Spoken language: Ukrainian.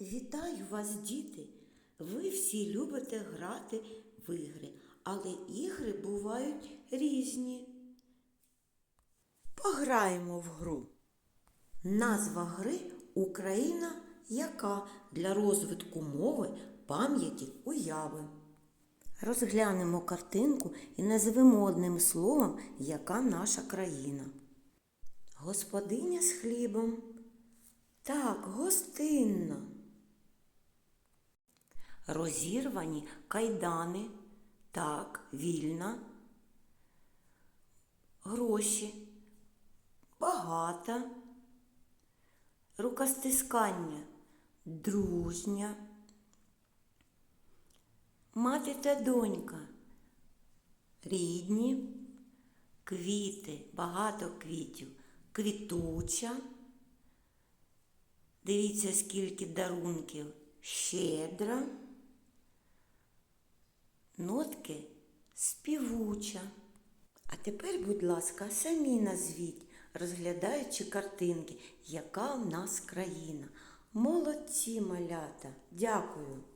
Вітаю вас, діти! Ви всі любите грати в ігри, але ігри бувають різні. Пограємо в гру. Назва гри Україна яка для розвитку мови, пам'яті, уяви. Розглянемо картинку і назвемо одним словом, яка наша країна. Господиня з хлібом. Так, гостинна. Розірвані кайдани. Так, вільна. Гроші. Багата. Рукостискання. Дружня. Мати та донька. Рідні. Квіти, багато квітів. Квітуча. Дивіться, скільки дарунків. Щедра. Нотки співуча. А тепер, будь ласка, самі назвіть, розглядаючи картинки, яка в нас країна. Молодці малята. Дякую.